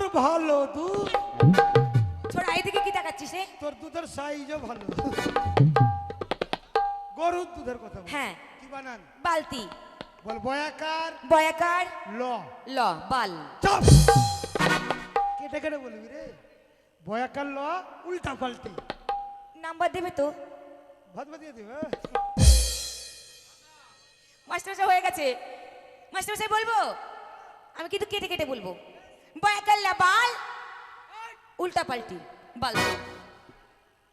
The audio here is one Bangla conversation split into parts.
তোর ভালো দুধ। ছোড়া কি দেখাচ্ছিস রে তোর দুধের সাইজও ভালো। গরুর দুধের কথা বল। হ্যাঁ। কি বানান? বালতি। বল বয়াকার? বয়াকার? ল। ল বাল। চাপ! কেটে কেটে বলবি রে। বয়াকার ল উল্টা পাল্টি। নাম্বার দেবে তো। ভাত বাদিয়ে দিবে মাস্টার হয়ে গেছে। মাস্টার সাহেব বলব? আমি কিন্তু কেটে কেটে বলব। বাল। উল্টা পাল্টি। বাল।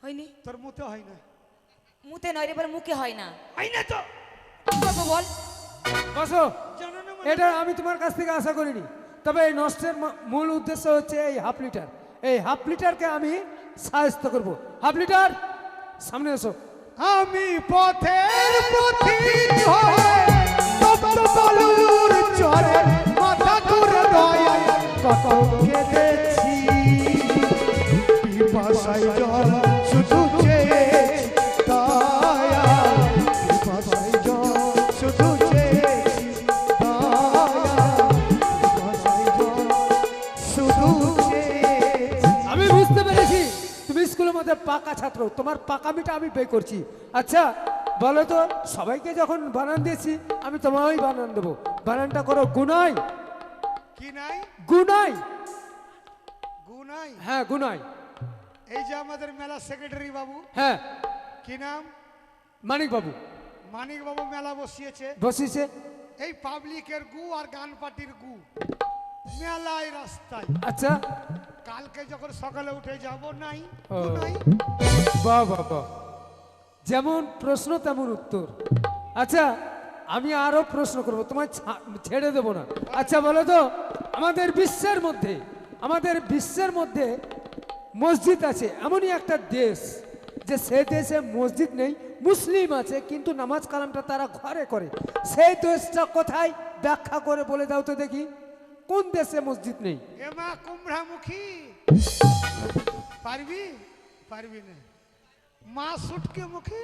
হয়নি? তোর মুতে হয় না। মুতে নয় রে মুখে হয় না। হয় না তো। করব বল। বসো। মানে? এটা আমি তোমার কাছ থেকে আশা করিনি। তবে এই নষ্টের মূল উদ্দেশ্য হচ্ছে এই হাফ লিটার। এই হাফ লিটারকে আমি সাহায্য করব। হাফ লিটার সামনে এসো। আমি পথের পথিক। পাকা ছাত্র তোমার পাকামিটা আমি পে করছি। আচ্ছা বলো তো সবাইকে যখন বানান দিয়েছি আমি তোমারই বানান দেবো। বানানটা করো গুনাই। কি নাই? গুনাই। গুনাই? হ্যাঁ গুনাই। এই যে আমাদের মেলা সেক্রেটারি বাবু হ্যাঁ। কি নাম? মানিক বাবু। মানিক বাবু মেলা বসিয়েছে। বসিয়েছে। এই পাবলিকের গু আর গান পার্টির গু। মেলায় রাস্তায়। আচ্ছা। কালকে যখন সকালে উঠে যাব নাই। নাই? বাহ বাহ বাহ যেমন প্রশ্ন তেমন উত্তর। আচ্ছা আমি আরও প্রশ্ন করব তোমায় ছেড়ে দেব না। আচ্ছা বলো তো আমাদের বিশ্বের মধ্যে আমাদের বিশ্বের মধ্যে মসজিদ আছে এমনই একটা দেশ যে সে দেশে মসজিদ নেই মুসলিম আছে কিন্তু নামাজ কালামটা তারা ঘরে করে। সেই দেশটা কোথায়? ব্যাখ্যা করে বলে দাও তো দেখি। কোন দেশে মসজিদ নেই? এমা কুমড়ামুখী। পারবি? পারবি না। মা সুটকে মুখী।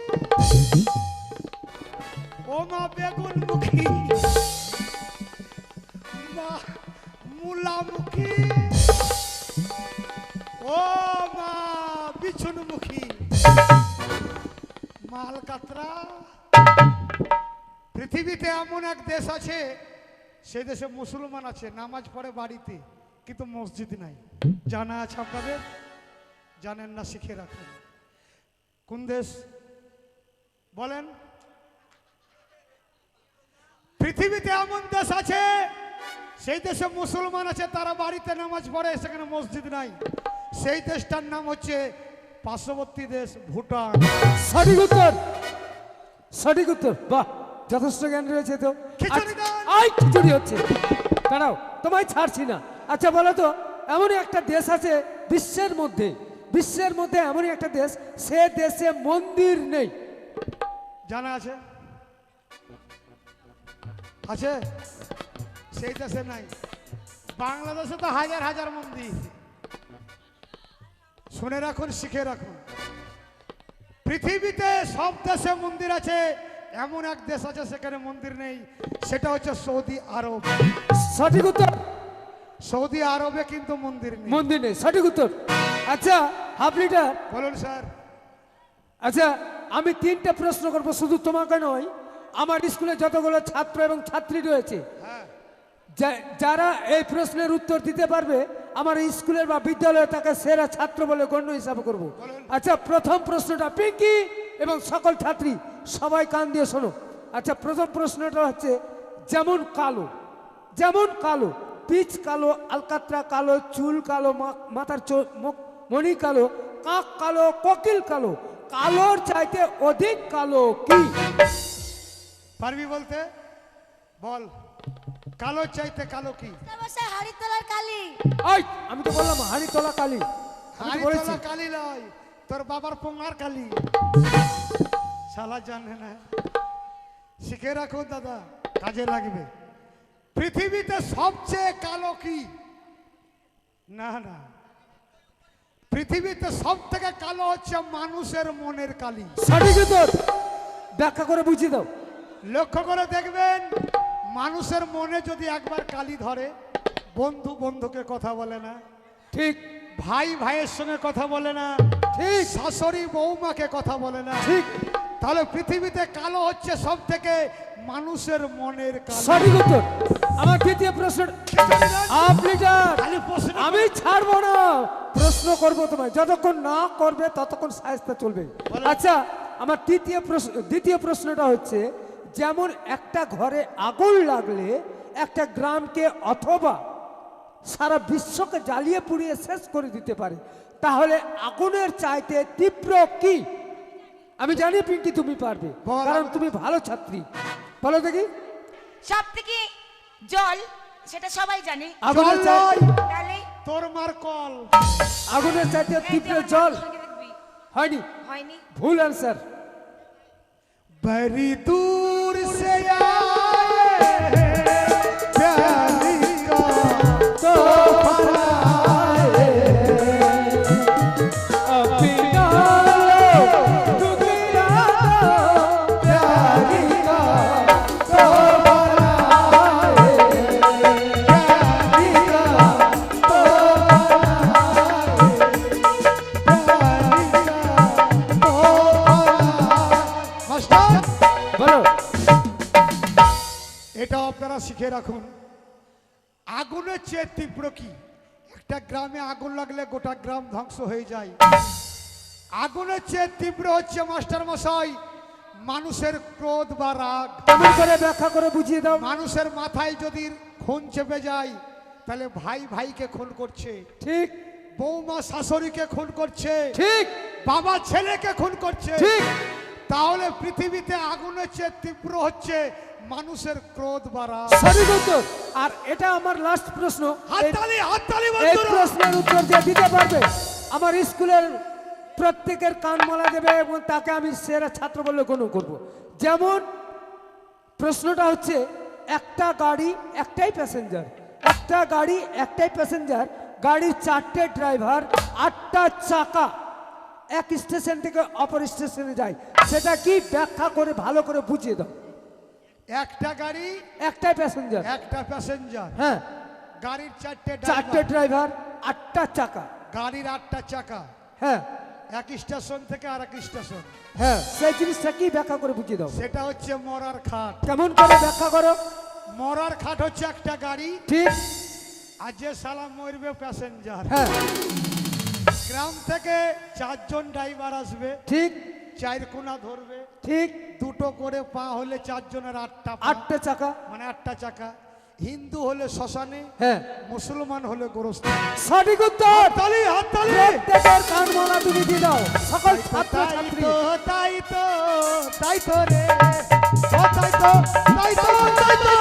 ও মা বেগুন মুখী। মা মূলা মুখী। ও মা বিছুন মুখী। মাল পৃথিবীতে এমন এক দেশ আছে সেই দেশে মুসলমান আছে নামাজ পড়ে বাড়িতে কিন্তু মসজিদ নাই। জানা আছে আপনাদের? জানেন না শিখে রাখুন। কোন দেশ? বলেন। পৃথিবীতে এমন দেশ আছে সেই দেশে মুসলমান আছে তারা বাড়িতে নামাজ পড়ে সেখানে মসজিদ নাই। সেই দেশটার নাম হচ্ছে পার্শ্ববর্তী দেশ ভুটান। সঠিক উত্তর! সঠিক উত্তর! বাহ যথেষ্ট জ্ঞান রয়েছে তো। খিচুড়ি দাও। আই খিচুড়ি হচ্ছে। দাঁড়াও, তোমায় ছাড়ছি না। আচ্ছা বলো তো, এমনই একটা দেশ আছে বিশ্বের মধ্যে। বিশ্বের মধ্যে এমনই একটা দেশ, সে দেশে মন্দির নেই। জানা আছে? আছে? সেই দেশে নাই। বাংলাদেশে তো হাজার হাজার মন্দির। শুনে রাখুন, শিখে রাখুন। পৃথিবীতে সব দেশে মন্দির আছে, এমন এক দেশ আছে সেখানে মন্দির নেই। সেটা হচ্ছে সৌদি আরব। সঠিক উত্তর। সৌদি আরবে কিন্তু মন্দির নেই। মন্দির নেই সঠিক উত্তর। আচ্ছা হাফ লিটার। বলুন স্যার। আচ্ছা আমি তিনটে প্রশ্ন করব শুধু তোমাকে নয় আমার স্কুলে যতগুলো ছাত্র এবং ছাত্রী রয়েছে হ্যাঁ। যারা এই প্রশ্নের উত্তর দিতে পারবে আমার স্কুলের বা বিদ্যালয়ে তাকে সেরা ছাত্র বলে গণ্য হিসাবে করব। আচ্ছা প্রথম প্রশ্নটা পিঙ্কি এবং সকল ছাত্রী সবাই কান দিয়ে শোনো। আচ্ছা প্রথম প্রশ্নটা হচ্ছে যেমন কালো যেমন কালো পিচ কালো আলকাত্রা কালো চুল কালো মা- মাথার মণি কালো কাক কালো কোকিল কালো কালোর চাইতে অধিক কালো কি? পারবি বলতে? বল কালো চাইতে কালো কি? বসে হাড়ি তোলার কালি। আই আমি তো বললাম হাড়ি তোলা কালি কালি নয় তোর বাবার পোঙার কালি। শালা জানে না। শিখে রাখো দাদা। কাজে লাগবে। পৃথিবীতে সবচেয়ে কালো কি? না না। পৃথিবীতে সব থেকে কালো হচ্ছে মানুষের মনের কালি। সঠিক উত্তর। ব্যাখ্যা করে বুঝিয়ে দাও। লক্ষ্য করে দেখবেন মানুষের মনে যদি একবার কালি ধরে বন্ধু বন্ধুকে কথা বলে না ঠিক। ভাই ভাইয়ের সঙ্গে কথা বলে না ঠিক। শাশুড়ি বৌমাকে কথা বলে না ঠিক। তাহলে পৃথিবীতে কালো হচ্ছে সব থেকে মানুষের মনের সঠিক উত্তর আমার দ্বিতীয় প্রশ্ন। প্রশ্ন আমি ছাড়বো না। প্রশ্ন করব তোমায়। যতক্ষণ না করবে ততক্ষণ সাহেস্তা চলবে। আচ্ছা আমার তৃতীয় প্রশ্ন দ্বিতীয় প্রশ্নটা হচ্ছে যেমন একটা ঘরে আগুন লাগলে একটা গ্রামকে অথবা সারা বিশ্বকে জ্বালিয়ে পুড়িয়ে শেষ করে দিতে পারে। তাহলে আগুনের চাইতে তীব্র কি? আমি জানি পিঙ্কি তুমি পারবে। কারণ তুমি ভালো ছাত্রী। বলো দেখি। সব থেকে জল সেটা সবাই জানে। তোর মার কল। আগুনের চাইতে হ্যাঁ, তীব্র জল। হয়নি। হয়নি। ভুল আনসার বড়ি দূর সে আগুনের চেয়ে তীব্র কি? একটা গ্রামে আগুন লাগলে গোটা গ্রাম ধ্বংস হয়ে যায়। আগুনের চেয়ে তীব্র হচ্ছে মাস্টার মশাই মানুষের ক্রোধ বা রাগ। কেমন করে ব্যাখ্যা করে বুঝিয়ে দাও। মানুষের মাথায় যদি খুন চেপে যায় তাহলে ভাই ভাইকে খুন করছে। ঠিক। বৌমা শাশুড়িকে খুন করছে। ঠিক। বাবা ছেলেকে খুন করছে। ঠিক। তাহলে পৃথিবীতে আগুনের চেয়ে তীব্র হচ্ছে মানুষের ক্রোধ বাড়া। রাগ সঠিক উত্তর আর এটা আমার লাস্ট প্রশ্ন। এই- হাততালি হাততালি এই প্রশ্নের উত্তর যে দিতে পারবে আমার স্কুলের প্রত্যেকের কান মালা দেবে এবং তাকে আমি সেরা ছাত্র বলে গণ্য করব। যেমন প্রশ্নটা হচ্ছে একটা গাড়ি একটাই প্যাসেঞ্জার একটা গাড়ি একটাই প্যাসেঞ্জার গাড়ির চারটে ড্রাইভার আটটা চাকা এক স্টেশন থেকে অপর স্টেশনে যায়। সেটা কি ব্যাখ্যা করে ভালো করে বুঝিয়ে দাও। একটা গাড়ি একটাই প্যাসেঞ্জার একটা প্যাসেঞ্জার হ্যাঁ। গাড়ির চারটে চারটে ড্রাইভার আটটা চাকা। গাড়ির আটটা চাকা। হ্যাঁ। এক স্টেশন থেকে আর এক স্টেশন হ্যাঁ সেই জিনিসটা কি ব্যাখ্যা করে বুঝিয়ে দাও। সেটা হচ্ছে মরার খাট। কেমন করে ব্যাখ্যা করো? মরার খাট হচ্ছে একটা গাড়ি। ঠিক। আর যে সালাম মরবে প্যাসেঞ্জার হ্যাঁ। গ্রাম থেকে চারজন ড্রাইভার আসবে। ঠিক। চার কোনা ধরবে। ঠিক দুটো করে পা হলে চারজনের আটটা পা, আটটা চাকা। মানে আটটা চাকা। হিন্দু হলে শ্মশানে হ্যাঁ। মুসলমান হলে গোরস্থান। সঠিক উত্তর! হাততালি হাততালি! প্রত্যেকের কান মালা তুমি দিয়ে দাও। সকল ছাত্র তাই ছাত্রী তো তাই তো তাই তো রে। ও তাই তো তাই তো তাই তো।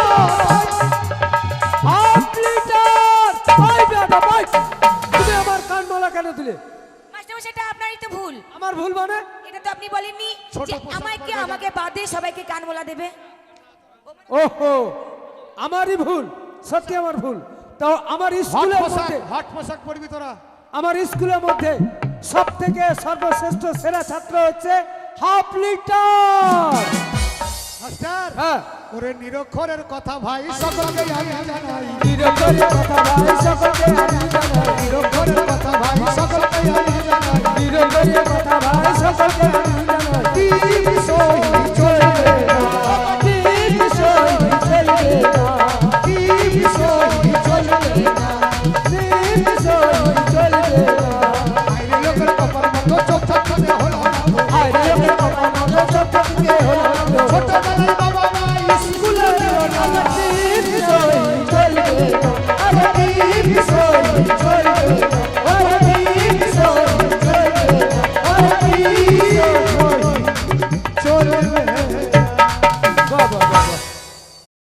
হাফ লিটার ভাই বেটা ভাই! তুমি আমার কান মালা কেন দিলে? আপনারই তো ভুল। আমার ভুল মানে? এটা তো আপনি বলেননি যে আমাকে আমাকে বাদে সবাইকে কান মোলা দেবে? ওহো আমারই ভুল সত্যি আমার ভুল। তো আমার স্কুলের মধ্যে হট পোশাক পরবি তোরা। আমার স্কুলের মধ্যে সব থেকে সর্বশ্রেষ্ঠ সেরা ছাত্র হচ্ছে হাফ লিটার। মাস্টার হ্যাঁ। ওরে নিরক্ষরের কথা ভাই সকলকে আমি জানাই। নিরক্ষরের কথা ভাই সকলকে আমি জানাই। নিরক্ষরের কথা ভাই সকলকে আমি জানাই। করে কথা ভাই সকলকে দিন সই চলবে না দিন সই চলবে না দিন সই ছোট